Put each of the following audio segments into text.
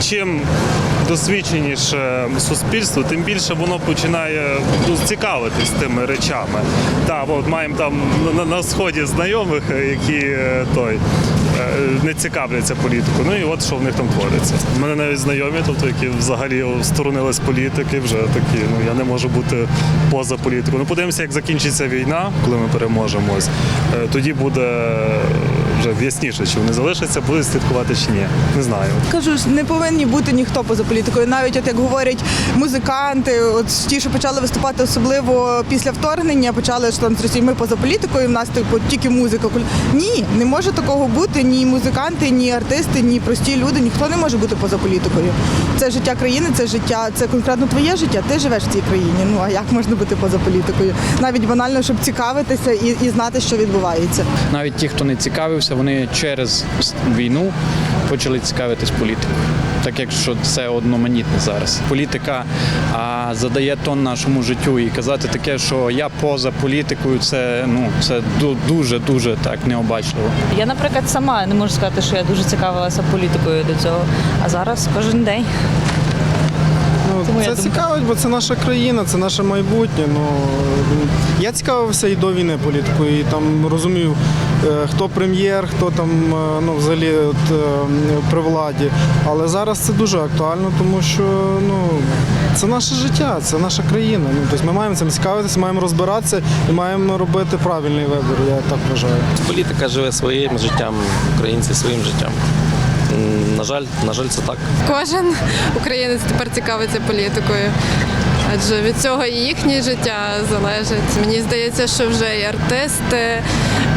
чим досвідченіше суспільство, тим більше воно починає ну, цікавитись тими речами. Так, от маємо там на, на сході знайомих, е, які е, той. е, Не цікавляться політикою. Ну і от що в них там твориться. У мене навіть знайомі, тобто які взагалі сторонились політики, вже такі. Ну я не можу бути поза політикою. Ну подивимося, як закінчиться війна, коли ми переможемо. Ось Е, тоді буде вже ясніше, чи вони залишаться, будуть слідкувати чи ні. Не знаю. Кажу ж, не повинні бути ніхто поза політикою. Навіть от як говорять музиканти, от ті, що почали виступати, особливо після вторгнення, почали що там з Росії, ми поза політикою. В нас типу тільки музика. Ні, не може такого бути. Ні музиканти, ні артисти, ні прості люди. Ніхто не може бути поза політикою. Це життя країни, це життя, це конкретно твоє життя. Ти живеш в цій країні. Ну а як можна бути поза політикою? Навіть банально, щоб цікавитися і, і знати, що відбувається. Навіть ті, хто не цікавився, вони через війну почали цікавитись політикою. Так як що це одноманітне зараз. Політика а, задає тон нашому життю і казати таке, що я поза політикою, це ну це дуже дуже так необачливо. Я, наприклад, сама не можу сказати, що я дуже цікавилася політикою до цього. А зараз кожен день. Це Ну, це цікавить, бо це наша країна, це наше майбутнє. Ну я цікавився і до війни політикою, і там розумів, хто прем'єр, хто там е, ну, взагалі от, е, при владі. Але зараз це дуже актуально, тому що ну, це наше життя, це наша країна. Ну, тобто ми маємо цим цікавитися, маємо розбиратися і маємо робити правильний вибір, я так вважаю. Політика живе своїм життям, українці своїм життям. На жаль, на жаль, це так. Кожен українець тепер цікавиться політикою. Адже від цього і їхнє життя залежить. Мені здається, що вже і артисти,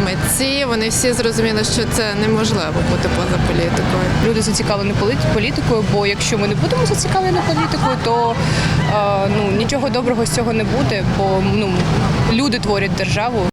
митці, вони всі зрозуміли, що це неможливо бути поза політикою. люди зацікавлені політикою, бо якщо ми не будемо зацікавлені політикою, то е, ну нічого доброго з цього не буде, бо ну люди творять державу.